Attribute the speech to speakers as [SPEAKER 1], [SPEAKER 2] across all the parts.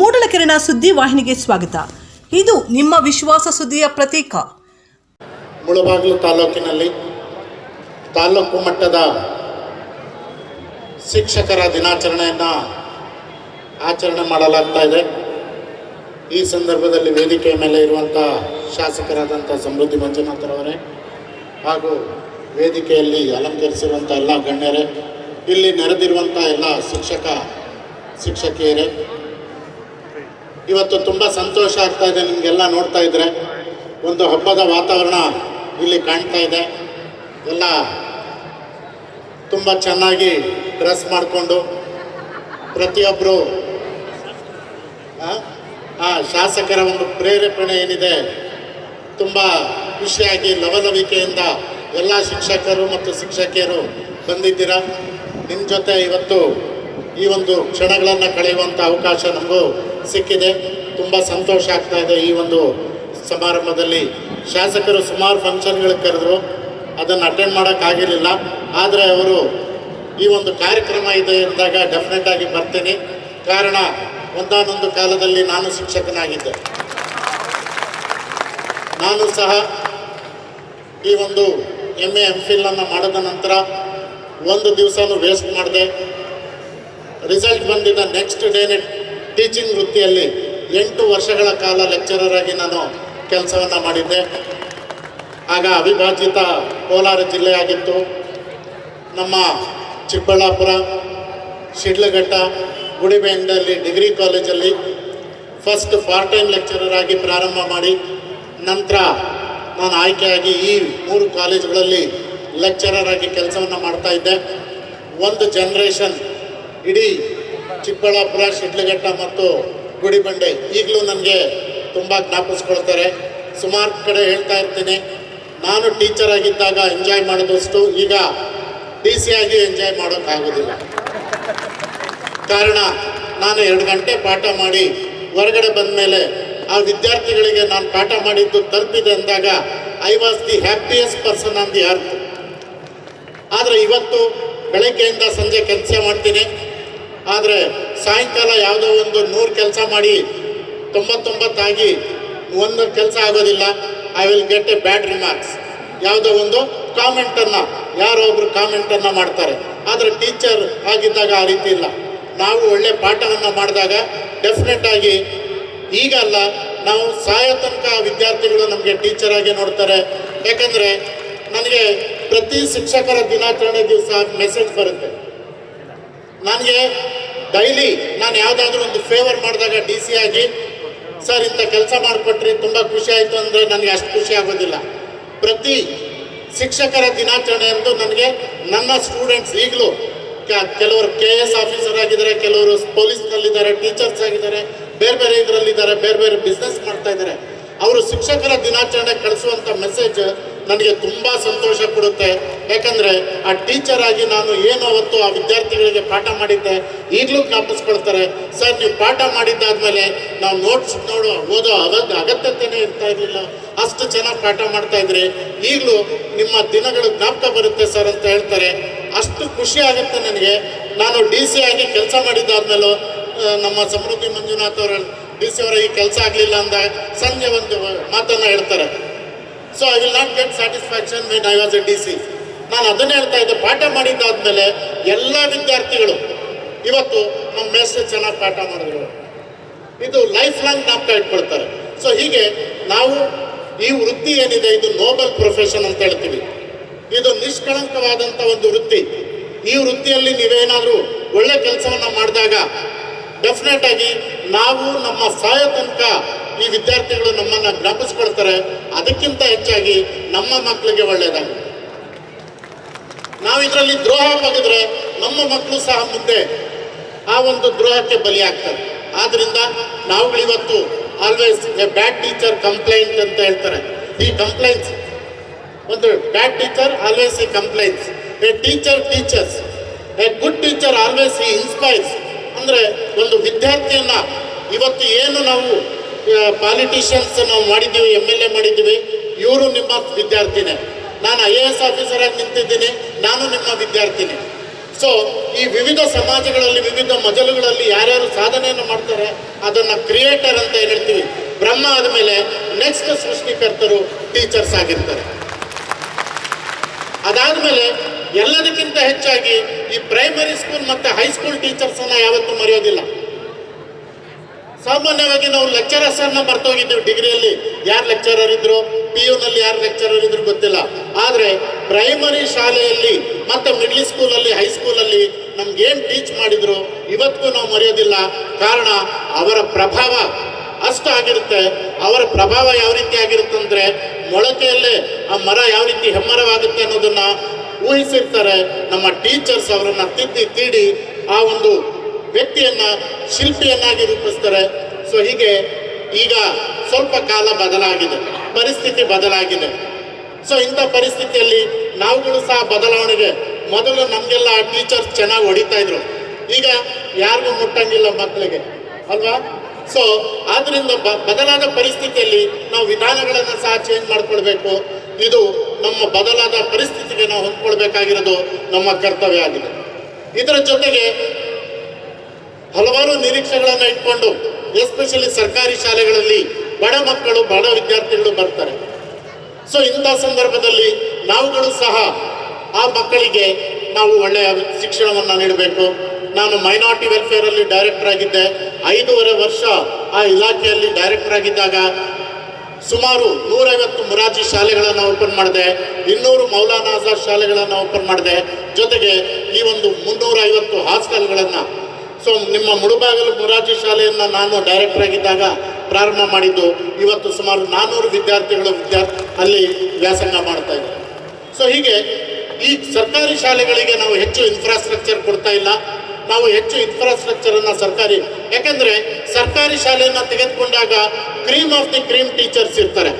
[SPEAKER 1] ಮೂಡಲಕೆರೆನ ಸುದ್ದಿ ವಾಹಿನಿಗೆ ಸ್ವಾಗತ. ಇದು ನಿಮ್ಮ ವಿಶ್ವಾಸ ಸುದ್ದಿಯ ಪ್ರತೀಕ.
[SPEAKER 2] ಮುಳಬಾಗಿಲು ತಾಲೂಕಿನಲ್ಲಿ ತಾಲೂಕು ಮಟ್ಟದ ಶಿಕ್ಷಕರ ದಿನಾಚರಣೆಯನ್ನು ಆಚರಣೆ ಮಾಡಲಾಗ್ತಾ ಇದೆ. ಈ ಸಂದರ್ಭದಲ್ಲಿ ವೇದಿಕೆಯ ಮೇಲೆ ಇರುವಂಥ ಶಾಸಕರಾದಂಥ ಸಮೃದ್ಧಿ ಮಂಜುನಾಥರವರೇ ಹಾಗೂ ವೇದಿಕೆಯಲ್ಲಿ ಅಲಂಕರಿಸಿರುವಂಥ ಎಲ್ಲ ಗಣ್ಯರೇ, ಇಲ್ಲಿ ನೆರೆದಿರುವಂಥ ಎಲ್ಲ ಶಿಕ್ಷಕ, ಶಿಕ್ಷಕಿಯರೇ ಇವತ್ತು ತುಂಬ ಸಂತೋಷ ಆಗ್ತಾ ಇದೆ ನಿಮಗೆಲ್ಲ ನೋಡ್ತಾ ಇದ್ರೆ. ಒಂದು ಹಬ್ಬದ ವಾತಾವರಣ ಇಲ್ಲಿ ಕಾಣ್ತಾ ಇದೆ. ಎಲ್ಲ ತುಂಬ ಚೆನ್ನಾಗಿ ಡ್ರೆಸ್ ಮಾಡಿಕೊಂಡು ಪ್ರತಿಯೊಬ್ಬರು ಆ ಶಾಸಕರ ಒಂದು ಪ್ರೇರೇಪಣೆ ಏನಿದೆ, ತುಂಬ ಖುಷಿಯಾಗಿ ಲವಲವಿಕೆಯಿಂದ ಎಲ್ಲ ಶಿಕ್ಷಕರು ಮತ್ತು ಶಿಕ್ಷಕಿಯರು ಬಂದಿದ್ದೀರ? ನಿಮ್ಮ ಜೊತೆ ಇವತ್ತು ಈ ಒಂದು ಕ್ಷಣಗಳನ್ನು ಕಳೆಯುವಂಥ ಅವಕಾಶ ನಮಗೂ ಸಿಕ್ಕಿದೆ. ತುಂಬ ಸಂತೋಷ ಆಗ್ತಾ ಇದೆ ಈ ಒಂದು ಸಮಾರಂಭದಲ್ಲಿ. ಶಾಸಕರು ಸುಮಾರು ಫಂಕ್ಷನ್ಗಳಿಗೆ ಕರೆದ್ರು. ಅದನ್ನು ಅಟೆಂಡ್ ಮಾಡೋಕ್ಕಾಗಿರಲಿಲ್ಲ ಆದರೆ ಅವರು ಈ ಒಂದು ಕಾರ್ಯಕ್ರಮ ಇದೆ ಎಂದಾಗ ಡೆಫಿನೆಟ್ ಆಗಿ ಬರ್ತೀನಿ. ಕಾರಣ ಒಂದಾನೊಂದು ಕಾಲದಲ್ಲಿ ನಾನು ಶಿಕ್ಷಕನಾಗಿದ್ದೆ. ನಾನು ಸಹ ಈ ಒಂದು ಎಂ ಎ ಎಂ ಫಿಲನ್ನು ಮಾಡಿದ ನಂತರ ಒಂದು ದಿವಸನೂ ವೇಸ್ಟ್ ಮಾಡಿದೆ. ರಿಸಲ್ಟ್ ಬಂದಿದ್ದ ನೆಕ್ಸ್ಟ್ ಡೇನೆ ಟೀಚಿಂಗ್ ವೃತ್ತಿಯಲ್ಲಿ ಎಂಟು ವರ್ಷಗಳ ಕಾಲ ಲೆಕ್ಚರರ್ ಆಗಿ ನಾನು ಕೆಲಸವನ್ನು ಮಾಡಿದ್ದೆ. ಆಗ ಅವಿಭಾಜಿತ ಕೋಲಾರ ಜಿಲ್ಲೆಯಾಗಿತ್ತು ನಮ್ಮ ಚಿಕ್ಕಬಳ್ಳಾಪುರ, ಶಿಡ್ಲಘಟ್ಟ, ಗುಡಿಬೆಂಡಲ್ಲಿ ಡಿಗ್ರಿ ಕಾಲೇಜಲ್ಲಿ ಫಸ್ಟ್ ಪಾರ್ಟ್ ಟೈಮ್ ಲೆಕ್ಚರರ್ ಆಗಿ ಪ್ರಾರಂಭ ಮಾಡಿ, ನಂತರ ನಾನು ಆಯ್ಕೆಯಾಗಿ ಈ ಮೂರು ಕಾಲೇಜುಗಳಲ್ಲಿ ಲೆಕ್ಚರರ್ ಆಗಿ ಕೆಲಸವನ್ನು ಮಾಡ್ತಾ ಇದ್ದೆ. ಒಂದು ಜನ್ರೇಷನ್ ಇಡೀ ಚಿಕ್ಕಬಳ್ಳಾಪುರ, ಶಿಡ್ಲಘಟ್ಟ ಮತ್ತು ಗುಡಿಬಂಡೆ ಈಗಲೂ ನನಗೆ ತುಂಬ ಜ್ಞಾಪಿಸ್ಕೊಳ್ತಾರೆ. ಸುಮಾರು ಕಡೆ ಹೇಳ್ತಾ ಇರ್ತೀನಿ. ನಾನು ಟೀಚರ್ ಆಗಿದ್ದಾಗ ಎಂಜಾಯ್ ಮಾಡಿದಷ್ಟು ಈಗ ಡಿ ಸಿ ಆಗಿ ಎಂಜಾಯ್ ಮಾಡೋಕ್ಕಾಗೋದಿಲ್ಲ. ಕಾರಣ ನಾನು ಎರಡು ಗಂಟೆ ಪಾಠ ಮಾಡಿ ಹೊರಗಡೆ ಬಂದ ಮೇಲೆ ಆ ವಿದ್ಯಾರ್ಥಿಗಳಿಗೆ ನಾನು ಪಾಠ ಮಾಡಿದ್ದು ತಲುಪಿದೆ ಅಂದಾಗ I was the happiest person on the ಆದರೆ ಇವತ್ತು ಬೆಳಗ್ಗೆಯಿಂದ ಸಂಜೆ ಕೆಲಸ ಮಾಡ್ತೀನಿ. ಆದರೆ ಸಾಯಂಕಾಲ ಯಾವುದೋ ಒಂದು ನೂರು ಕೆಲಸ ಮಾಡಿ ತೊಂಬತ್ತೊಂಬತ್ತಾಗಿ ಒಂದು ಕೆಲಸ ಆಗೋದಿಲ್ಲ. I will get a bad remarks ಯಾವುದೋ ಒಂದು ಕಾಮೆಂಟನ್ನು ಯಾರೋ ಒಬ್ರು ಕಾಮೆಂಟನ್ನು ಮಾಡ್ತಾರೆ. ಆದರೆ ಟೀಚರ್ ಆಗಿದ್ದಾಗ ಆ ರೀತಿ ಇಲ್ಲ. ನಾವು ಒಳ್ಳೆ ಪಾಠವನ್ನು ಮಾಡಿದಾಗ ಡೆಫಿನೆಟ್ ಆಗಿ ಈಗಲ್ಲ ನಾವು ಸಾಯೋ ತನಕ ವಿದ್ಯಾರ್ಥಿಗಳು ನಮಗೆ ಟೀಚರ್ ಆಗಿ ನೋಡ್ತಾರೆ. ಯಾಕಂದರೆ, ನನಗೆ ಪ್ರತಿ ಶಿಕ್ಷಕರ ದಿನಾಚರಣೆ ದಿವಸ ಮೆಸೇಜ್ ಬರುತ್ತೆ. ನನಗೆ ಡೈಲಿ ನಾನು ಯಾವುದಾದ್ರೂ ಒಂದು ಫೇವರ್ ಮಾಡಿದಾಗ ಡಿ ಸಿ ಆಗಿ, ಸರ್, ಇಂಥ ಕೆಲಸ ಮಾಡಿಕೊಟ್ರಿ, ತುಂಬ ಖುಷಿ ಆಯಿತು ಅಂದರೆ ನನಗೆ ಅಷ್ಟು ಖುಷಿ ಆಗೋದಿಲ್ಲ. ಪ್ರತಿ ಶಿಕ್ಷಕರ ದಿನಾಚರಣೆ ಎಂದು ನನಗೆ ನನ್ನ ಸ್ಟೂಡೆಂಟ್ಸ್ ಈಗಲೂ ಕೆಲವರು ಕೆ ಎಸ್ ಆಫೀಸರ್ ಆಗಿದ್ದಾರೆ, ಕೆಲವರು ಪೊಲೀಸ್ನಲ್ಲಿದ್ದಾರೆ ಟೀಚರ್ಸ್ ಆಗಿದ್ದಾರೆ, ಬೇರೆ ಬೇರೆ ಇದರಲ್ಲಿದ್ದಾರೆ, ಬೇರೆ ಬೇರೆ ಬಿಸ್ನೆಸ್ ಮಾಡ್ತಾ ಇದ್ದಾರೆ. ಅವರು ಶಿಕ್ಷಕರ ದಿನಾಚರಣೆ ಕಳಿಸುವಂಥ ಮೆಸೇಜ್ ನನಗೆ ತುಂಬ ಸಂತೋಷ ಕೊಡುತ್ತೆ. ಯಾಕಂದರೆ ಆ ಟೀಚರ್ ಆಗಿ ನಾನು ಏನು ಅವತ್ತು ಆ ವಿದ್ಯಾರ್ಥಿಗಳಿಗೆ ಪಾಠ ಮಾಡಿದ್ದೆ, ಈಗಲೂ ಜ್ಞಾಪಿಸ್ಕೊಳ್ತಾರೆ. ಸರ್, ನೀವು ಪಾಠ ಮಾಡಿದ್ದಾದಮೇಲೆ ನಾವು ನೋಟ್ಸ್ ನೋಡೋ, ಓದೋ ಅವಾಗ ಅಗತ್ಯತೆಯೇ ಇರ್ತಾ ಇರಲಿಲ್ಲ. ಅಷ್ಟು ಚೆನ್ನಾಗಿ ಪಾಠ ಮಾಡ್ತಾ ಇದ್ರಿ ಈಗಲೂ ನಿಮ್ಮ ದಿನಗಳು ಜ್ಞಾಪಕ ಬರುತ್ತೆ ಸರ್ ಅಂತ ಹೇಳ್ತಾರೆ. ಅಷ್ಟು ಖುಷಿ ಆಗುತ್ತೆ ನನಗೆ. ನಾನು ಡಿ ಸಿ ಆಗಿ ಕೆಲಸ ಮಾಡಿದ್ದಾದ್ಮೇಲೂ ನಮ್ಮ ಸಮೃದ್ಧಿ ಮಂಜುನಾಥ್ ಅವರ ಡಿ ಸಿ ಅವರ ಈ ಕೆಲಸ ಆಗಲಿಲ್ಲ ಅಂದಾಗ ಸಂಜೆ ಒಂದು ಮಾತನ್ನು ಹೇಳ್ತಾರೆ. So I will not get satisfaction when I was a D C ನಾನು ಅದನ್ನೇ ಹೇಳ್ತಾ ಇದ್ದೆ, ಪಾಠ ಮಾಡಿದ್ದಾದ್ಮೇಲೆ ಎಲ್ಲ ವಿದ್ಯಾರ್ಥಿಗಳು, ಇವತ್ತು ನಮ್ಮ ಮೇಸ್ಟ್ರು ಚೆನ್ನಾಗಿ ಪಾಠ ಮಾಡಿದ್ರು. ಇದು ಲೈಫ್ ಲಾಂಗ್ ಜ್ಞಾಪಕ ಇಟ್ಕೊಳ್ತಾರೆ. ಸೊ ಹೀಗೆ ನಾವು ಈ ವೃತ್ತಿ ಏನಿದೆ, ಇದು ನೋಬಲ್ ಪ್ರೊಫೆಷನ್ ಅಂತ ಹೇಳ್ತೀವಿ. ಇದು ನಿಷ್ಕಳಂಕವಾದಂಥ ಒಂದು ವೃತ್ತಿ. ಈ ವೃತ್ತಿಯಲ್ಲಿ ನೀವೇನಾದರೂ ಒಳ್ಳೆ ಕೆಲಸವನ್ನು ಮಾಡಿದಾಗ ಡೆಫಿನೆಟ್ ಆಗಿ ನಾವು ನಮ್ಮ ಸಾಯೋ ತನಕ ಈ ವಿದ್ಯಾರ್ಥಿಗಳು ನಮ್ಮನ್ನು ಜ್ಞಾಪಿಸ್ಕೊಳ್ತಾರೆ ಅದಕ್ಕಿಂತ ಹೆಚ್ಚಾಗಿ ನಮ್ಮ ಮಕ್ಕಳಿಗೆ ಒಳ್ಳೆಯದಾಗುತ್ತೆ ನಾವು ಇದರಲ್ಲಿ ದ್ರೋಹ ಮಾಡಿದ್ರೆ ನಮ್ಮ ಮಕ್ಕಳು ಸಹ ಮುಂದೆ ಆ ಒಂದು ದ್ರೋಹಕ್ಕೆ ಬಲಿಯಾಗ್ತಾರೆ. ಆದ್ರಿಂದ ನಾವುಗಳು ಇವತ್ತು always a bad teacher complaint ಅಂತ ಹೇಳ್ತಾರೆ. ಈ ಕಂಪ್ಲೇಂಟ್ಸ್ ಒಂದು ಬ್ಯಾಡ್ ಟೀಚರ್ ಆಲ್ವೇಸ್ ಈ complaints a teacher teachers a good teacher always ಈ ಇನ್ಸ್ಪೈರ್ಸ್ ಅಂದರೆ ಒಂದು ವಿದ್ಯಾರ್ಥಿಯನ್ನ ಇವತ್ತು ಏನು ನಾವು ಪಾಲಿಟಿಷಿಯನ್ಸ್ ನಾವು ಮಾಡಿದ್ದೀವಿ ಎಂ ಎಲ್ ಎ ಮಾಡಿದ್ದೀವಿ. ಇವರು ನಿಮ್ಮ ವಿದ್ಯಾರ್ಥಿನೇ. ನಾನು ಐ ಎ ಎಸ್ ಆಫೀಸರ್ ಆಗಿ ನಿಂತಿದ್ದೀನಿ, ನಾನು ನಿಮ್ಮ ವಿದ್ಯಾರ್ಥಿನಿ. ಸೊ ಈ ವಿವಿಧ ಸಮಾಜಗಳಲ್ಲಿ, ವಿವಿಧ ಮಜಲುಗಳಲ್ಲಿ ಯಾರ್ಯಾರು ಸಾಧನೆಯನ್ನು ಮಾಡ್ತಾರೆ, ಅದನ್ನು ಕ್ರಿಯೇಟರ್ ಅಂತ ಏನು ಹೇಳ್ತೀವಿ? ಬ್ರಹ್ಮ ಆದಮೇಲೆ ನೆಕ್ಸ್ಟ್ ಸೃಷ್ಟಿಕರ್ತರು ಟೀಚರ್ಸ್ ಆಗಿರ್ತಾರೆ. ಅದಾದಮೇಲೆ ಎಲ್ಲದಕ್ಕಿಂತ ಹೆಚ್ಚಾಗಿ ಈ ಪ್ರೈಮರಿ ಸ್ಕೂಲ್ ಮತ್ತು ಹೈಸ್ಕೂಲ್ ಟೀಚರ್ಸನ್ನು ಯಾವತ್ತೂ ಮರೆಯೋದಿಲ್ಲ. ಸಾಮಾನ್ಯವಾಗಿ ನಾವು ಲೆಕ್ಚರರ್ಸ್ ಅನ್ನ ಮರ್ತೋಗಿದ್ದೀವಿ. ಡಿಗ್ರಿಯಲ್ಲಿ ಯಾರು ಲೆಕ್ಚರರ್ ಇದ್ರು ಪಿ ನಲ್ಲಿ ಯಾರು ಲೆಕ್ಚರರ್ ಇದ್ರು ಗೊತ್ತಿಲ್ಲ. ಆದ್ರೆ ಪ್ರೈಮರಿ ಶಾಲೆಯಲ್ಲಿ ಮತ್ತೆ ಮಿಡ್ಲ್ ಸ್ಕೂಲಲ್ಲಿ ಹೈಸ್ಕೂಲಲ್ಲಿ ನಮ್ಗೆ ಏನ್ ಟೀಚ್ ಮಾಡಿದ್ರು ಇವತ್ತಿಗೂ ನಾವು ಮರೆಯೋದಿಲ್ಲ. ಕಾರಣ ಅವರ ಪ್ರಭಾವ ಅಷ್ಟು ಆಗಿರುತ್ತೆ. ಅವರ ಪ್ರಭಾವ ಯಾವ ರೀತಿ ಆಗಿರುತ್ತೆ ಅಂದ್ರೆ ಮೊಳಕೆಯಲ್ಲೇ ಆ ಮರ ಯಾವ ರೀತಿ ಹೆಮ್ಮರವಾಗುತ್ತೆ ಅನ್ನೋದನ್ನ ಊಹಿಸಿರ್ತಾರೆ. ನಮ್ಮ ಟೀಚರ್ಸ್ ಅವರನ್ನ ತಿದ್ದಿ ತೀಡಿ ಆ ಒಂದು ವ್ಯಕ್ತಿಯನ್ನ ಶಿಲ್ಪಿಯನ್ನಾಗಿ ರೂಪಿಸ್ತಾರೆ. ಸೊ ಹೀಗೆ ಈಗ ಸ್ವಲ್ಪ ಕಾಲ ಬದಲಾಗಿದೆ. ಪರಿಸ್ಥಿತಿ ಬದಲಾಗಿದೆ. ಸೊ ಇಂಥ ಪರಿಸ್ಥಿತಿಯಲ್ಲಿ ನಾವುಗಳು ಸಹ ಬದಲಾವಣೆಗೆ ಮೊದಲು ನಮಗೆಲ್ಲ ಟೀಚರ್ಸ್ ಚೆನ್ನಾಗಿ ಹೊಡಿತಾ ಇದ್ರು. ಈಗ ಯಾರಿಗೂ ಮುಟ್ಟಂಗಿಲ್ಲ ಮಕ್ಕಳಿಗೆ ಅಲ್ವಾ? ಸೊ ಆದ್ರಿಂದ ಬ- ಬದಲಾದ ಪರಿಸ್ಥಿತಿಯಲ್ಲಿ ನಾವು ವಿಧಾನಗಳನ್ನು ಸಹ ಚೇಂಜ್ ಮಾಡ್ಕೊಳ್ಬೇಕು ಇದು ನಮ್ಮ ಬದಲಾದ ಪರಿಸ್ಥಿತಿಗೆ ನಾವು ಹೊಂದ್ಕೊಳ್ಬೇಕಾಗಿರೋದು ನಮ್ಮ ಕರ್ತವ್ಯ ಆಗಿದೆ. ಇದರ ಜೊತೆಗೆ ಹಲವಾರು ನಿರೀಕ್ಷೆಗಳನ್ನು ಇಟ್ಕೊಂಡು ಎಸ್ಪೆಷಲಿ ಸರ್ಕಾರಿ ಶಾಲೆಗಳಲ್ಲಿ ಬಡ ಮಕ್ಕಳು, ಬಡ ವಿದ್ಯಾರ್ಥಿಗಳು ಬರ್ತಾರೆ. ಸೊ ಇಂಥ ಸಂದರ್ಭದಲ್ಲಿ ನಾವುಗಳು ಸಹ ಆ ಮಕ್ಕಳಿಗೆ ನಾವು ಒಳ್ಳೆಯ ಶಿಕ್ಷಣವನ್ನು ನೀಡಬೇಕು. ನಾನು ಮೈನಾರಿಟಿ ವೆಲ್ಫೇರ್ ಅಲ್ಲಿ ಡೈರೆಕ್ಟರ್ ಆಗಿದ್ದೆ. ಐದೂವರೆ ವರ್ಷ ಆ ಇಲಾಖೆಯಲ್ಲಿ ಡೈರೆಕ್ಟರ್ ಆಗಿದ್ದಾಗ ಸುಮಾರು ನೂರೈವತ್ತು ಮುರಾಜಿ ಶಾಲೆಗಳನ್ನು ಓಪನ್ ಮಾಡಿದೆ. ಇನ್ನೂರು ಮೌಲಾನಾ ಶಾಲೆಗಳನ್ನು ಓಪನ್ ಮಾಡಿದೆ. ಜೊತೆಗೆ ಈ ಒಂದು ಮುನ್ನೂರೈವತ್ತು ಹಾಸ್ಟೆಲ್ಗಳನ್ನು ಸೊ ನಿಮ್ಮ ಮುಳುಬಾಗಲು ಮುರಾಜಿ ಶಾಲೆಯನ್ನು ನಾನು ಡೈರೆಕ್ಟರ್ ಆಗಿದ್ದಾಗ ಪ್ರಾರಂಭ ಮಾಡಿದ್ದು ಇವತ್ತು ಸುಮಾರು ನಾನ್ನೂರು ವಿದ್ಯಾರ್ಥಿಗಳು ವಿದ್ಯಾರ್ಥಿ ಅಲ್ಲಿ ವ್ಯಾಸಂಗ ಮಾಡ್ತಾ ಇದ್ದಾರೆ. ಸೊ ಹೀಗೆ ಈ ಸರ್ಕಾರಿ ಶಾಲೆಗಳಿಗೆ ನಾವು ಹೆಚ್ಚು ಇನ್ಫ್ರಾಸ್ಟ್ರಕ್ಚರ್ ಕೊಡ್ತಾ ಇಲ್ಲ. ನಾವು ಹೆಚ್ಚು ಇನ್ಫ್ರಾಸ್ಟ್ರಕ್ಚರನ್ನು ಸರ್ಕಾರಿ, ಯಾಕೆಂದರೆ ಸರ್ಕಾರಿ ಶಾಲೆಯನ್ನು ತೆಗೆದುಕೊಂಡಾಗ cream of the cream teachers ಇರ್ತಾರೆ.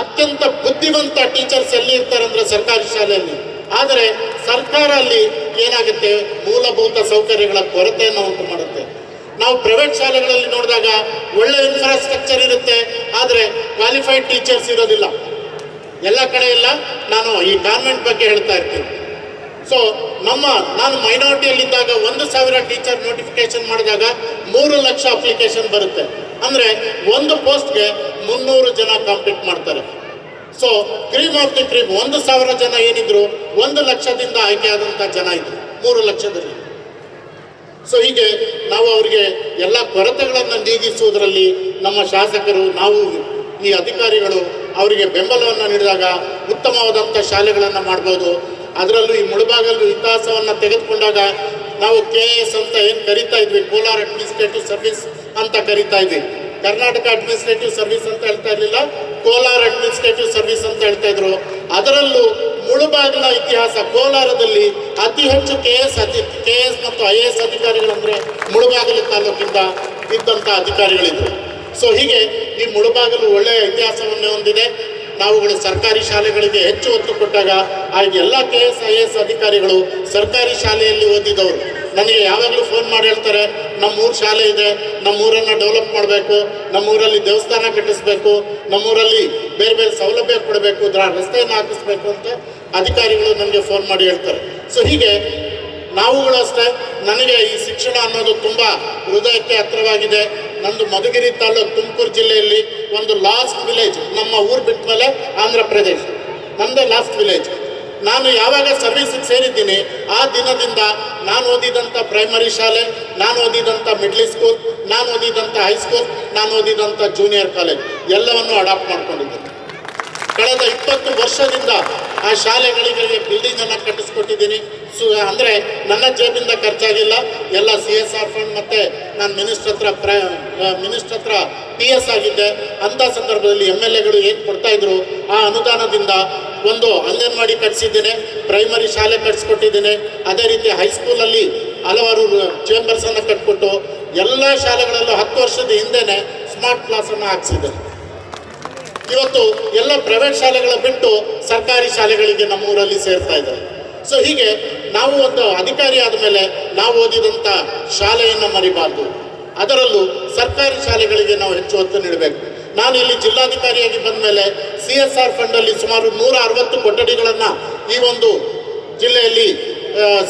[SPEAKER 2] ಅತ್ಯಂತ ಬುದ್ಧಿವಂತ ಟೀಚರ್ಸ್ ಎಲ್ಲಿ ಇರ್ತಾರೆ ಅಂದ್ರೆ ಸರ್ಕಾರಿ ಶಾಲೆಯಲ್ಲಿ. ಆದರೆ ಸರ್ಕಾರ ಅಲ್ಲಿ ಏನಾಗುತ್ತೆ ಮೂಲಭೂತ ಸೌಕರ್ಯಗಳ ಕೊರತೆಯನ್ನು ಉಂಟು ಮಾಡುತ್ತೆ. ನಾವು ಪ್ರೈವೇಟ್ ಶಾಲೆಗಳಲ್ಲಿ ನೋಡಿದಾಗ ಒಳ್ಳೆ ಇನ್ಫ್ರಾಸ್ಟ್ರಕ್ಚರ್ ಇರುತ್ತೆ, ಆದರೆ ಕ್ವಾಲಿಫೈಡ್ ಟೀಚರ್ಸ್ ಇರೋದಿಲ್ಲ. ಎಲ್ಲ ಕಡೆ ಇಲ್ಲ. ನಾನು ಈ ಕಾನ್ವೆಂಟ್ ಬಗ್ಗೆ ಹೇಳ್ತಾ ಇರ್ತೀನಿ. ಸೊ ನಮ್ಮ, ನಾನು ಮೈನಾರಿಟಿಯಲ್ಲಿದ್ದಾಗ ಒಂದು ಸಾವಿರ ಟೀಚರ್ ನೋಟಿಫಿಕೇಶನ್ ಮಾಡಿದಾಗ ಮೂರು ಲಕ್ಷ ಅಪ್ಲಿಕೇಶನ್ ಬರುತ್ತೆ. ಅಂದ್ರೆ ಒಂದು ಪೋಸ್ಟ್ಗೆ ಮುನ್ನೂರು ಜನ ಕಾಂಪ್ಲೀಟ್ ಮಾಡ್ತಾರೆ. So cream of the cream ಒಂದು ಸಾವಿರ ಜನ ಏನಿದ್ರು, ಒಂದು ಲಕ್ಷದಿಂದ ಆಯ್ಕೆ ಆದಂತ ಜನ ಇದ್ರು, ಮೂರು ಲಕ್ಷದಲ್ಲಿ. ಸೊ ಹೀಗೆ ನಾವು ಅವರಿಗೆ ಎಲ್ಲ ಕೊರತೆಗಳನ್ನು ನೀಗಿಸುವುದರಲ್ಲಿ ನಮ್ಮ ಶಾಸಕರು, ನಾವು ಈ ಅಧಿಕಾರಿಗಳು ಅವರಿಗೆ ಬೆಂಬಲವನ್ನು ನೀಡಿದಾಗ ಉತ್ತಮವಾದಂಥ ಶಾಲೆಗಳನ್ನು ಮಾಡ್ಬೋದು. ಅದರಲ್ಲೂ ಈ ಮುಳುಬಾಗಲು ಇತಿಹಾಸವನ್ನು ತೆಗೆದುಕೊಂಡಾಗ ನಾವು ಕೆ ಎಸ್ ಅಂತ ಏನು ಕರಿತಾ ಇದ್ವಿ, ಕೋಲಾರ್ ಅಡ್ಮಿನಿಸ್ಟ್ರೇಟಿವ್ ಸರ್ವಿಸ್ ಅಂತ ಕರಿತಾ ಇದ್ವಿ. ಕರ್ನಾಟಕ ಅಡ್ಮಿನಿಸ್ಟ್ರೇಟಿವ್ ಸರ್ವಿಸ್ ಅಂತ ಹೇಳ್ತಾ ಇರಲಿಲ್ಲ, ಕೋಲಾರ ಅಡ್ಮಿನಿಸ್ಟ್ರೇಟಿವ್ ಸರ್ವಿಸ್ ಅಂತ ಹೇಳ್ತಾ ಇದ್ರು. ಅದರಲ್ಲೂ ಮುಳುಬಾಗಿಲ ಇತಿಹಾಸ ಕೋಲಾರದಲ್ಲಿ ಅತಿ ಹೆಚ್ಚು ಕೆ ಎಸ್ ಅತಿ ಕೆ ಎಸ್ ಮತ್ತು ಐ ಎ ಎಸ್ ಅಧಿಕಾರಿಗಳಂದ್ರೆ ಮುಳುಬಾಗಿಲು ತಾಲೂಕಿಂದ ಇದ್ದಂಥ ಅಧಿಕಾರಿಗಳಿದ್ರು. ಸೊ ಹೀಗೆ ಈ ಮುಳುಬಾಗಿಲು ಒಳ್ಳೆಯ ಇತಿಹಾಸವನ್ನೇ ಹೊಂದಿದೆ. ನಾವುಗಳು ಸರ್ಕಾರಿ ಶಾಲೆಗಳಿಗೆ ಹೆಚ್ಚು ಒತ್ತು ಕೊಟ್ಟಾಗ ಆ ಎಲ್ಲ K S I A S ಅಧಿಕಾರಿಗಳು ಸರ್ಕಾರಿ ಶಾಲೆಯಲ್ಲಿ ಓದಿದವರು. ನನಗೆ ಯಾವಾಗಲೂ ಫೋನ್ ಮಾಡಿ ಹೇಳ್ತಾರೆ, ನಮ್ಮೂರು ಶಾಲೆ ಇದೆ, ನಮ್ಮೂರನ್ನು ಡೆವಲಪ್ ಮಾಡಬೇಕು, ನಮ್ಮೂರಲ್ಲಿ ದೇವಸ್ಥಾನ ಕಟ್ಟಿಸ್ಬೇಕು, ನಮ್ಮೂರಲ್ಲಿ ಬೇರೆ ಬೇರೆ ಸೌಲಭ್ಯ ಕೊಡಬೇಕು ರಸ್ತೆಯನ್ನು ಹಾಕಿಸ್ಬೇಕು ಅಂತ ಅಧಿಕಾರಿಗಳು ನನಗೆ ಫೋನ್ ಮಾಡಿ ಹೇಳ್ತಾರೆ. ಸೊ ಹೀಗೆ ನಾವುಗಳು ಅಷ್ಟೇ, ನನಗೆ ಈ ಶಿಕ್ಷಣ ಅನ್ನೋದು ತುಂಬ ಹೃದಯಕ್ಕೆ ಹತ್ರವಾಗಿದೆ. ನಂದು ಮಧುಗಿರಿ ತಾಲೂಕು ತುಮಕೂರು ಜಿಲ್ಲೆಯಲ್ಲಿ ಒಂದು ಲಾಸ್ಟ್ ವಿಲೇಜ್ ನಮ್ಮ ಊರು ಬಿಟ್ಟ ಮೇಲೆ ಆಂಧ್ರ ಪ್ರದೇಶ. ನಮ್ಮದೇ ಲಾಸ್ಟ್ ವಿಲೇಜ್ ನಾನು ಯಾವಾಗ ಸರ್ವಿಸಿಗೆ ಸೇರಿದ್ದೀನಿ, ಆ ದಿನದಿಂದ ನಾನು ಓದಿದಂಥ ಪ್ರೈಮರಿ ಶಾಲೆ, ನಾನು ಓದಿದಂಥ ಮಿಡ್ಲ್ ಸ್ಕೂಲ್ ನಾನು ಓದಿದಂಥ ಹೈಸ್ಕೂಲ್ ನಾನು ಓದಿದಂಥ ಜೂನಿಯರ್ ಕಾಲೇಜ್ ಎಲ್ಲವನ್ನು ಅಡಾಪ್ಟ್ ಮಾಡ್ಕೊಂಡಿದ್ದೀನಿ. ಕಳೆದ ಇಪ್ಪತ್ತು ವರ್ಷದಿಂದ ಆ ಶಾಲೆಗಳಿಗೆ ಬಿಲ್ಡಿಂಗನ್ನು ಕಟ್ಟಿಸ್ಕೊಟ್ಟಿದ್ದೀನಿ. ಅಂದ್ರೆ ನನ್ನ ಜೇಬಿಂದ ಖರ್ಚಾಗಿಲ್ಲ. ಎಲ್ಲ ಸಿ ಎಸ್ ಆರ್ ಫಂಡ್ ಮತ್ತೆ ನಾನು ಮಿನಿಸ್ಟರ್ ಹತ್ರ ಪ್ರ ಮಿನಿಸ್ಟರ್ ಹತ್ರ ಪಿ ಎಸ್ ಆಗಿದ್ದೆ. ಅಂತ ಸಂದರ್ಭದಲ್ಲಿ ಎಂ ಎಲ್ ಎಗಳು ಏನು ಕೊಡ್ತಾ ಇದ್ರು, ಆ ಅನುದಾನದಿಂದ ಒಂದು ಅಂಗನವಾಡಿ ಕಟ್ಸಿದ್ದೇನೆ ಪ್ರೈಮರಿ ಶಾಲೆ ಕಟ್ಸ್ಕೊಟ್ಟಿದ್ದೇನೆ. ಅದೇ ರೀತಿ ಹೈಸ್ಕೂಲಲ್ಲಿ ಹಲವಾರು ಚೇಂಬರ್ಸನ್ನು ಕಟ್ಕೊಟ್ಟು ಎಲ್ಲ ಶಾಲೆಗಳಲ್ಲೂ ಹತ್ತು ವರ್ಷದ ಹಿಂದೆನೆ ಸ್ಮಾರ್ಟ್ ಕ್ಲಾಸ್ ಅನ್ನ ಹಾಕ್ಸಿದ್ದೇನೆ. ಇವತ್ತು ಎಲ್ಲ ಪ್ರೈವೇಟ್ ಶಾಲೆಗಳ ಬಿಟ್ಟು ಸರ್ಕಾರಿ ಶಾಲೆಗಳಿಗೆ ನಮ್ಮೂರಲ್ಲಿ ಸೇರ್ತಾ ಇದ್ದಾರೆ. ಸೊ ಹೀಗೆ ನಾವು ಒಂದು ಅಧಿಕಾರಿ ಆದ ಮೇಲೆ ನಾವು ಓದಿದಂಥ ಶಾಲೆಯನ್ನು ಮರಿಬಾರ್ದು. ಅದರಲ್ಲೂ ಸರ್ಕಾರಿ ಶಾಲೆಗಳಿಗೆ ನಾವು ಹೆಚ್ಚು ಒತ್ತು ನೀಡಬೇಕು. ನಾನು ಇಲ್ಲಿ ಜಿಲ್ಲಾಧಿಕಾರಿಯಾಗಿ ಬಂದ ಮೇಲೆ ಸಿ ಎಸ್ ಆರ್ ಫಂಡಲ್ಲಿ ಸುಮಾರು ನೂರ ಅರವತ್ತು ಕೊಠಡಿಗಳನ್ನು ಈ ಒಂದು ಜಿಲ್ಲೆಯಲ್ಲಿ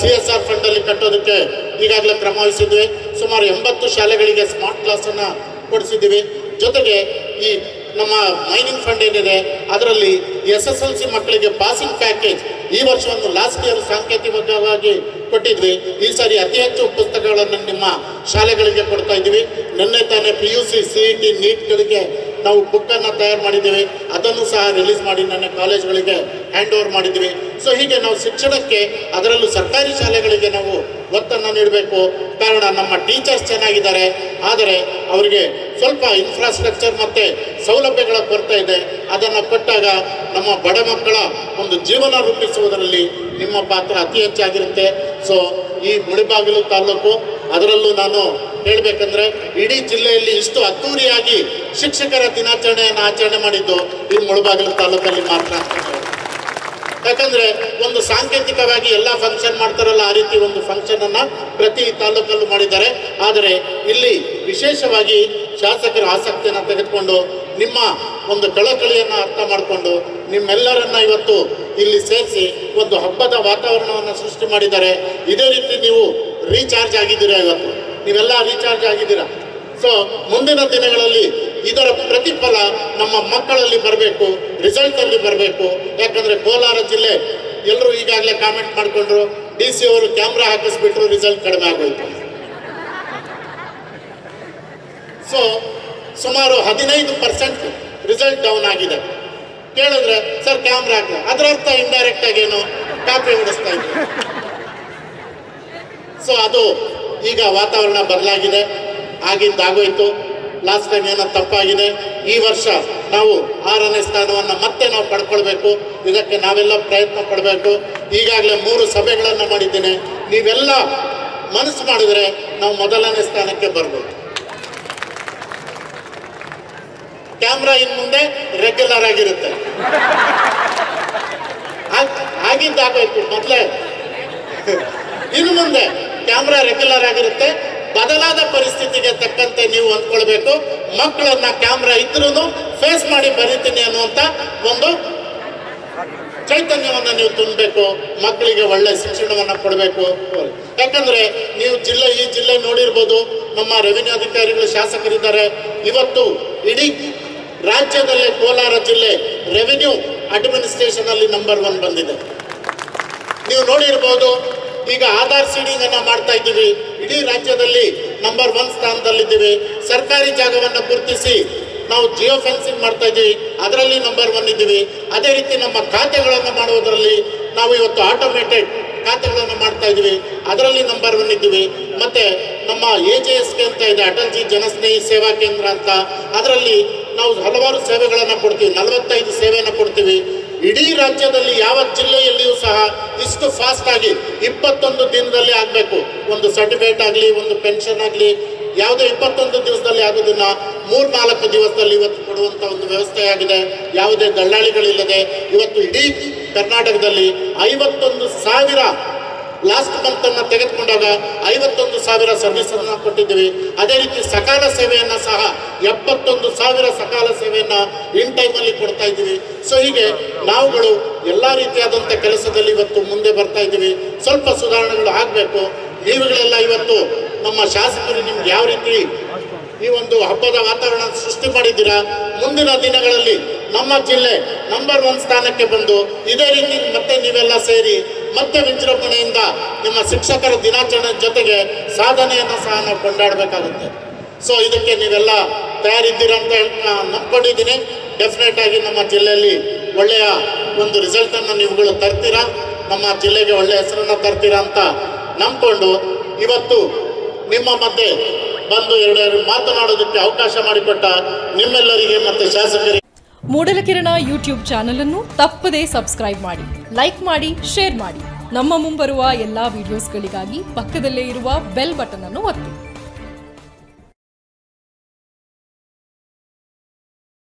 [SPEAKER 2] ಸಿ ಎಸ್ ಆರ್ ಫಂಡಲ್ಲಿ ಕಟ್ಟೋದಕ್ಕೆ ಈಗಾಗಲೇ ಕ್ರಮ ವಹಿಸಿದ್ವಿ. ಸುಮಾರು ಎಂಬತ್ತು ಶಾಲೆಗಳಿಗೆ ಸ್ಮಾರ್ಟ್ ಕ್ಲಾಸನ್ನು ಕೊಡಿಸಿದ್ದೀವಿ. ಜೊತೆಗೆ ಈ ನಮ್ಮ ಮೈನಿಂಗ್ ಫಂಡ್ ಏನಿದೆ, ಅದರಲ್ಲಿ ಎಸ್ ಎಸ್ ಎಲ್ ಸಿ ಮಕ್ಕಳಿಗೆ ಪಾಸಿಂಗ್ ಪ್ಯಾಕೇಜ್ ಈ ವರ್ಷ ಒಂದು ಲಾಸ್ಟ್ ಇಯರ್ ಸಾಂಕೇತಿಕವಾಗಿ ಕೊಟ್ಟಿದ್ವಿ. ಈ ಸಾರಿ ಅತಿ ಹೆಚ್ಚು ಪುಸ್ತಕಗಳನ್ನು ನಿಮ್ಮ ಶಾಲೆಗಳಿಗೆ ಕೊಡ್ತಾ ಇದ್ದೀವಿ. ನಿನ್ನೆ ತಾನೇ P U C C E T ನೀಟ್ಗಳಿಗೆ ನಾವು ಬುಕ್ಕನ್ನು ತಯಾರು ಮಾಡಿದ್ದೀವಿ. ಅದನ್ನು ಸಹ ರಿಲೀಸ್ ಮಾಡಿ ನನ್ನ ಕಾಲೇಜ್ಗಳಿಗೆ ಹ್ಯಾಂಡ್ ಓವರ್ ಮಾಡಿದ್ದೀವಿ. ಸೊ ಹೀಗೆ ನಾವು ಶಿಕ್ಷಣಕ್ಕೆ, ಅದರಲ್ಲೂ ಸರ್ಕಾರಿ ಶಾಲೆಗಳಿಗೆ ನಾವು ಒತ್ತನ್ನು ನೀಡಬೇಕು. ಕಾರಣ ನಮ್ಮ ಟೀಚರ್ಸ್ ಚೆನ್ನಾಗಿದ್ದಾರೆ. ಆದರೆ ಅವರಿಗೆ ಸ್ವಲ್ಪ ಇನ್ಫ್ರಾಸ್ಟ್ರಕ್ಚರ್ ಮತ್ತು ಸೌಲಭ್ಯಗಳ ಕೊರತೆ ಇದೆ. ಅದನ್ನು ಕೊಟ್ಟಾಗ ನಮ್ಮ ಬಡ ಮಕ್ಕಳ ಒಂದು ಜೀವನ ರೂಪಿಸುವುದರಲ್ಲಿ ನಿಮ್ಮ ಪಾತ್ರ ಅತಿ ಹೆಚ್ಚಾಗಿರುತ್ತೆ. ಸೊ ಈ ಮುಳಿಬಾಗಿಲು ತಾಲೂಕು, ಅದರಲ್ಲೂ ನಾನು ಹೇಳಬೇಕಂದ್ರೆ ಇಡೀ ಜಿಲ್ಲೆಯಲ್ಲಿ ಇಷ್ಟು ಅದ್ದೂರಿಯಾಗಿ ಶಿಕ್ಷಕರ ದಿನಾಚರಣೆಯನ್ನು ಆಚರಣೆ ಮಾಡಿದ್ದು ಈ ಮುಳುಬಾಗಿಲು ತಾಲೂಕಲ್ಲಿ ಮಾತ್ರ. ಯಾಕಂದ್ರೆ ಒಂದು ಸಾಂಕೇತಿಕವಾಗಿ ಎಲ್ಲ ಫಂಕ್ಷನ್ ಮಾಡ್ತಾರಲ್ಲ, ಆ ರೀತಿ ಒಂದು ಫಂಕ್ಷನ್ ಅನ್ನ ಪ್ರತಿ ತಾಲೂಕಲ್ಲೂ ಮಾಡಿದ್ದಾರೆ. ಆದರೆ ಇಲ್ಲಿ ವಿಶೇಷವಾಗಿ ಶಾಸಕರ ಆಸಕ್ತಿಯನ್ನು ತೆಗೆದುಕೊಂಡು ನಿಮ್ಮ ಒಂದು ಕಳಕಳಿಯನ್ನು ಅರ್ಥ ಮಾಡಿಕೊಂಡು ನಿಮ್ಮೆಲ್ಲರನ್ನ ಇವತ್ತು ಇಲ್ಲಿ ಸೇರಿಸಿ ಒಂದು ಹಬ್ಬದ ವಾತಾವರಣವನ್ನು ಸೃಷ್ಟಿ ಮಾಡಿದ್ದಾರೆ. ಇದೇ ರೀತಿ ನೀವು ರೀಚಾರ್ಜ್ ಆಗಿದ್ದೀರಾ ಇವತ್ತು? ನೀವೆಲ್ಲ ರೀಚಾರ್ಜ್ ಆಗಿದ್ದೀರಾ? ಸೊ ಮುಂದಿನ ದಿನಗಳಲ್ಲಿ ಇದರ ಪ್ರತಿಫಲ ನಮ್ಮ ಮಕ್ಕಳಲ್ಲಿ ಬರಬೇಕು ರಿಸಲ್ಟಲ್ಲಿ ಬರಬೇಕು. ಯಾಕಂದ್ರೆ ಕೋಲಾರ ಜಿಲ್ಲೆ ಎಲ್ಲರೂ ಈಗಾಗಲೇ ಕಾಮೆಂಟ್ ಮಾಡಿಕೊಂಡ್ರು ಡಿ ಸಿ ಅವರು ಕ್ಯಾಮ್ರಾ ಹಾಕಿಸ್ಬಿಟ್ರು ರಿಸಲ್ಟ್ ಕಡಿಮೆ ಆಗೋಯ್ತು. ಸೊ ಸುಮಾರು ಹದಿನೈದು ಪರ್ಸೆಂಟ್ ರಿಸಲ್ಟ್ ಡೌನ್ ಆಗಿದೆ. ಕೇಳಿದ್ರೆ, ಸರ್ ಕ್ಯಾಮ್ರಾ ಹಾಕಿ ಅದರ ಅರ್ಥ ಇಂಡೈರೆಕ್ಟ್ ಆಗೇನು ಕಾಪಿ ಹೊಡಿಸ್ತಾ ಇದ್ರು. ಸೊ ಅದು ಈಗ ವಾತಾವರಣ ಬದಲಾಗಿದೆ. ಆಗಿದ್ದಾಗೋಯ್ತು ಲಾಸ್ಟ್ ಟೈಮ್ ಏನೋ ತಪ್ಪಾಗಿದೆ, ಈ ವರ್ಷ ನಾವು ಆರನೇ ಸ್ಥಾನವನ್ನು ಮತ್ತೆ ನಾವು ಪಡ್ಕೊಳ್ಬೇಕು. ಇದಕ್ಕೆ ನಾವೆಲ್ಲ ಪ್ರಯತ್ನ ಪಡಬೇಕು. ಈಗಾಗಲೇ ಮೂರು ಸಭೆಗಳನ್ನು ಮಾಡಿದ್ದೇನೆ. ನೀವೆಲ್ಲ ಮನಸ್ಸು ಮಾಡಿದರೆ ನಾವು ಮೊದಲನೇ ಸ್ಥಾನಕ್ಕೆ ಬರ್ಬೋದು. ಕ್ಯಾಮ್ರಾ ಇನ್ನು ಮುಂದೆ ರೆಗ್ಯುಲರ್ ಆಗಿರುತ್ತೆ. ಆಗಿದ್ದಾಗಬೇಕು ಮೊದಲೇ. ಇನ್ನು ಮುಂದೆ ಕ್ಯಾಮ್ರಾ ರೆಗ್ಯುಲರ್ ಆಗಿರುತ್ತೆ. ಬದಲಾದ ಪರಿಸ್ಥಿತಿಗೆ ತಕ್ಕಂತೆ ನೀವು ಅಂದ್ಕೊಳ್ಬೇಕು ಮಕ್ಕಳನ್ನ ಕ್ಯಾಮ್ರಾ ಇದ್ರೂ ಫೇಸ್ ಮಾಡಿ ಬರೀತೀನಿ ಅನ್ನುವಂತ ಒಂದು ಚೈತನ್ಯವನ್ನು ನೀವು ತುಂಬಬೇಕು. ಮಕ್ಕಳಿಗೆ ಒಳ್ಳೆ ಶಿಕ್ಷಣವನ್ನು ಕೊಡಬೇಕು. ಯಾಕಂದ್ರೆ ನೀವು ಜಿಲ್ಲೆ ಈ ಜಿಲ್ಲೆ ನೋಡಿರ್ಬೋದು, ನಮ್ಮ ರೆವಿನ್ಯೂ ಅಧಿಕಾರಿಗಳು ಶಾಸಕರಿದ್ದಾರೆ. ಇವತ್ತು ಇಡೀ ರಾಜ್ಯದಲ್ಲೇ ಕೋಲಾರ ಜಿಲ್ಲೆ ರೆವಿನ್ಯೂ ಅಡ್ಮಿನಿಸ್ಟ್ರೇಷನ್ ಅಲ್ಲಿ ನಂಬರ್ ಒನ್ ಬಂದಿದೆ. ನೀವು ನೋಡಿರ್ಬೋದು ಈಗ ಆಧಾರ್ ಸೀಡಿಂಗ್ ಅನ್ನ ಮಾಡ್ತಾ ಇದ್ದೀವಿ. ಇಡೀ ರಾಜ್ಯದಲ್ಲಿ ನಂಬರ್ ಒನ್ ಸ್ಥಾನದಲ್ಲಿದ್ದೀವಿ. ಸರ್ಕಾರಿ ಜಾಗವನ್ನು ಗುರುತಿಸಿ ನಾವು ಜಿಯೋ ಫೆನ್ಸಿಂಗ್ ಮಾಡ್ತಾ ಇದ್ದೀವಿ. ಅದರಲ್ಲಿ ನಂಬರ್ ಒನ್ ಇದ್ದೀವಿ. ಅದೇ ರೀತಿ ನಮ್ಮ ಖಾತೆಗಳನ್ನು ಮಾಡುವುದರಲ್ಲಿ ನಾವು ಇವತ್ತು ಆಟೋಮೇಟೆಡ್ ಖಾತೆಗಳನ್ನು ಮಾಡ್ತಾ ಇದ್ದೀವಿ. ಅದರಲ್ಲಿ ನಂಬರ್ ಒನ್ ಇದ್ದೀವಿ. ಮತ್ತೆ ನಮ್ಮ ಎ ಜೆ ಎಸ್ ಕೆ ಅಂತ ಇದೆ ಅಟಲ್ ಜಿ ಜನಸ್ನೇಹಿ ಸೇವಾ ಕೇಂದ್ರ ಅಂತ. ಅದರಲ್ಲಿ ನಾವು ಹಲವಾರು ಸೇವೆಗಳನ್ನು ಕೊಡ್ತೀವಿ. ನಲವತ್ತೈದು ಸೇವೆಯನ್ನು ಕೊಡ್ತೀವಿ. ಇಡೀ ರಾಜ್ಯದಲ್ಲಿ ಯಾವ ಜಿಲ್ಲೆಯಲ್ಲಿಯೂ ಸಹ ಇಷ್ಟು ಫಾಸ್ಟ್ ಆಗಿ ಇಪ್ಪತ್ತೊಂದು ದಿನದಲ್ಲಿ ಆಗಬೇಕು. ಒಂದು ಸರ್ಟಿಫಿಕೇಟ್ ಆಗಲಿ, ಒಂದು ಪೆನ್ಷನ್ ಆಗಲಿ, ಯಾವುದೇ ಇಪ್ಪತ್ತೊಂದು ದಿವಸದಲ್ಲಿ ಆಗೋದನ್ನ ಮೂರ್ನಾಲ್ಕು ದಿವಸದಲ್ಲಿ ಇವತ್ತು ಕೊಡುವಂಥ ಒಂದು ವ್ಯವಸ್ಥೆ ಆಗಿದೆ ಯಾವುದೇ ದಳ್ಳಾಳಿಗಳಿಲ್ಲದೆ ಇವತ್ತು ಇಡೀ ಕರ್ನಾಟಕದಲ್ಲಿ ಐವತ್ತೊಂದು ಸಾವಿರ ಲಾಸ್ಟ್ ಮಂತ್ ಅನ್ನ ತೆಗೆದುಕೊಂಡಾಗ ಐವತ್ತೊಂದು ಸಾವಿರ ಸರ್ವಿಸ್ ಅನ್ನ ಕೊಟ್ಟಿದ್ದೀವಿ. ಅದೇ ರೀತಿ ಸಕಾಲ ಸೇವೆಯನ್ನ ಸಹ ಎಪ್ಪತ್ತೊಂದು ಸಾವಿರ ಸಕಾಲ ಸೇವೆಯನ್ನ ಇನ್ ಟೈಮಲ್ಲಿ ಕೊಡ್ತಾ ಇದ್ದೀವಿ. ಸೊ ಹೀಗೆ ನಾವುಗಳು ಎಲ್ಲ ರೀತಿಯಾದಂಥ ಕೆಲಸದಲ್ಲಿ ಇವತ್ತು ಮುಂದೆ ಬರ್ತಾ ಇದ್ದೀವಿ. ಸ್ವಲ್ಪ ಸುಧಾರಣೆಗಳು ಆಗಬೇಕು. ನೀವುಗಳೆಲ್ಲ ಇವತ್ತು ನಮ್ಮ ಶಾಸಕರು ನಿಮ್ಗೆ ಯಾವ ರೀತಿ ಈ ಒಂದು ಹಬ್ಬದ ವಾತಾವರಣ ಸೃಷ್ಟಿ ಮಾಡಿದ್ದೀರಾ? ಮುಂದಿನ ದಿನಗಳಲ್ಲಿ ನಮ್ಮ ಜಿಲ್ಲೆ ನಂಬರ್ ಒನ್ ಸ್ಥಾನಕ್ಕೆ ಬಂದು ಇದೇ ರೀತಿ ಮತ್ತೆ ನೀವೆಲ್ಲ ಸೇರಿ ಮತ್ತೆ ವಿಜೃಂಭಣೆಯಿಂದ ನಿಮ್ಮ ಶಿಕ್ಷಕರ ದಿನಾಚರಣೆ ಜೊತೆಗೆ ಸಾಧನೆಯನ್ನು ಸಹ ನಾವು ಕೊಂಡಾಡಬೇಕಾಗುತ್ತೆ. ಸೊ ಇದಕ್ಕೆ ನೀವೆಲ್ಲ ತಯಾರಿದ್ದೀರಾ ಅಂತ ನಂಬ್ಕೊಂಡಿದ್ದೀನಿ. ಡೆಫಿನೆಟ್ ಆಗಿ ನಮ್ಮ ಜಿಲ್ಲೆಯಲ್ಲಿ ಒಳ್ಳೆಯ ಒಂದು ರಿಸಲ್ಟನ್ನು ನೀವುಗಳು ತರ್ತೀರಾ? ನಮ್ಮ ಜಿಲ್ಲೆಗೆ ಒಳ್ಳೆಯ ಹೆಸರನ್ನು ತರ್ತೀರಾ ಅಂತ ನಂಬ್ಕೊಂಡು ಇವತ್ತು ನಿಮ್ಮ ಮಧ್ಯೆ ಬಂದು ಎರಡು ಮಾತನಾಡೋದಕ್ಕೆ ಅವಕಾಶ ಮಾಡಿಕೊಟ್ಟ ನಿಮ್ಮೆಲ್ಲರಿಗೆ ಮತ್ತೆ ಶಾಸಕರಿಗೆ
[SPEAKER 3] ಮೂಡಲಕಿರಣ ಯೂಟ್ಯೂಬ್ ಚಾನೆಲ್ ಅನ್ನು ತಪ್ಪದೇ ಸಬ್ಸ್ಕ್ರೈಬ್ ಮಾಡಿ, ಲೈಕ್ ಮಾಡಿ, ಶೇರ್ ಮಾಡಿ. ನಮ್ಮ ಮುಂಬರುವ ಎಲ್ಲಾ ವಿಡಿಯೋಸ್ಗಳಿಗಾಗಿ ಪಕ್ಕದಲ್ಲೇ ಇರುವ ಬೆಲ್ ಬಟನ್ ಅನ್ನು ಒತ್ತಿ.